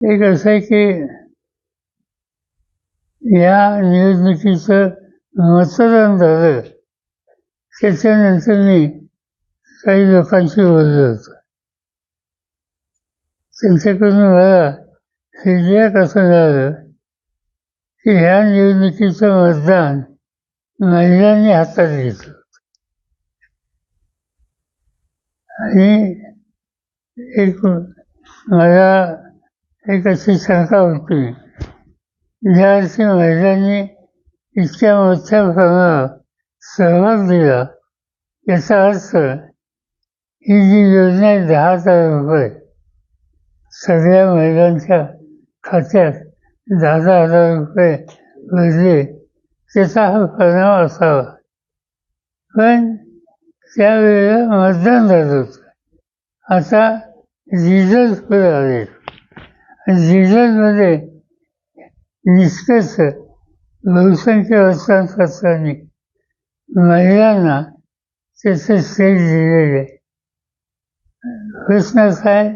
एक असं आहे की या निवडणुकीचं मतदान झालं त्याच्यानंतर मी काही लोकांशी बोललो होतो. त्यांच्याकडून मला फीडबॅक असं झालं की ह्या निवडणुकीचं मतदान महिलांनी हातात घेतलं. आणि एक मला एक अशी शंका होती. ज्या अर्थी महिलांनी इतक्या मोठ्या प्रमाणावर सहभाग दिला. याचा अर्थ ही जी योजना आहे दहा हजार रुपये. सगळ्या महिलांच्या खात्यात दहा दहा हजार रुपये भरले. त्याचा हा परिणाम असावा. पण त्यावेळेला मतदान झालं होतं. आता रिझल्ट पुढे आले झिझनमध्ये निष्कर्ष बहुसंख्य वर्तमानपत्रांनी महिलांना त्याचं श्रेय दिलेलं. आहे प्रश्न असा आहे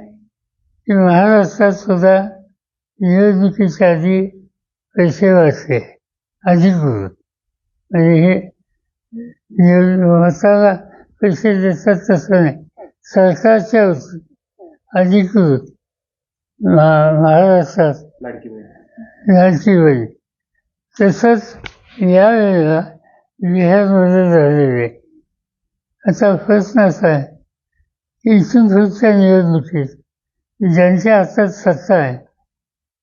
की महाराष्ट्रात सुद्धा निवडणुकीच्या आधी पैसे वाचले. अधिकृत म्हणजे हे निवडणुकाला पैसे देतात तसं नाही. सरकारच्या अधिकृत महाराष्ट्रात लाडकी बहीण लाडकी बहीण तसंच यावेळेला बिहारमध्ये झालेले आहे. आता प्रश्न असा आहे की इथून पुढच्या निवडणुकीत ज्यांच्या हातात सत्ता आहे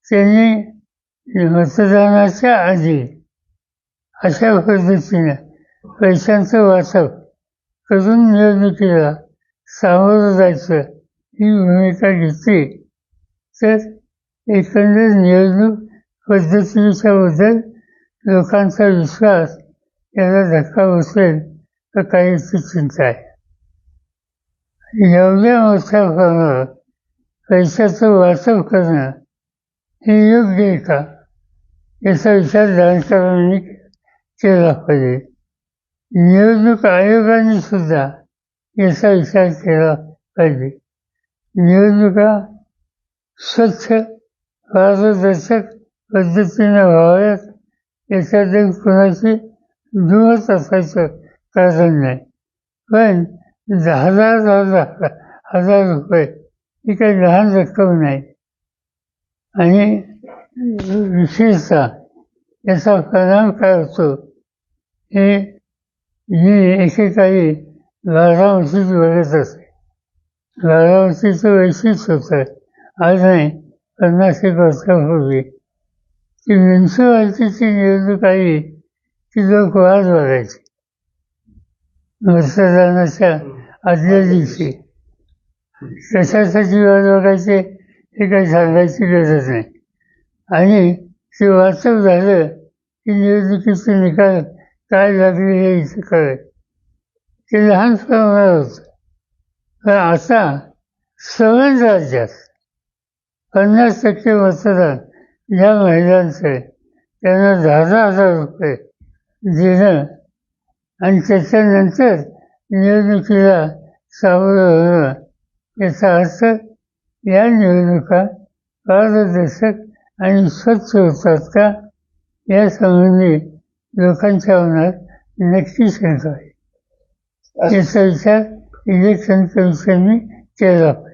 त्यांनी मतदानाच्या आधी अशा पद्धतीने पैशांचं वाटप करून निवडणुकीला सामोरं जायचं ही भूमिका घेतली तर एकंदर निवडणूक पद्धतीच्या बद्दल लोकांचा विश्वास याला धक्का बसेल तर काहीची चिंता आहे. एवढ्या मोठ्या प्रमाणात पैशाचं वाटप करणं हे योग्य आहे का? याचा विचार जाणकारांनी केला पाहिजे. निवडणूक आयोगाने सुद्धा याचा विचार केला पाहिजे. निवडणुका स्वच्छ पारदर्शक पद्धतीने व्हाव्यात याच्यात कोणाची दुमत असायचं कारण नाही. पण दहा हजार दहा हजार रुपये ही काही लहान रक्कम नाही. आणि विशेषतः याचा परिणाम काय होतो? हे मी एकेकाळी बारामतीत बघत असे बारामतीचं वैशिष्ट्य होतं. आज नाही पन्नास एक वर्षापूर्वी. की म्युन्सिपाल्टीची निवडणूक आली की लोक वाट बघायचे मतदानाच्या आदल्या दिवशी. कशासाठी वाट बघायचे हे काही सांगायची गरज नाही. आणि ते वाचक झालं की निवडणुकीचे निकाल काय लागले हे इथं कळत ते लहान प्रमाणात होतं. पण आता सगळ्याच राज्यात पन्नास टक्के मतदान ज्या महिलांचं. त्यांना दहा दहा हजार रुपये देणं आणि त्याच्यानंतर निवडणुकीला सामोरं होणं याचा अर्थ या निवडणुका पारदर्शक आणि स्वच्छ होतात का यासंबंधी लोकांच्या मनात नक्की शंका आहे. याचा विचार इलेक्शन कमिशनने केला. पाहिजे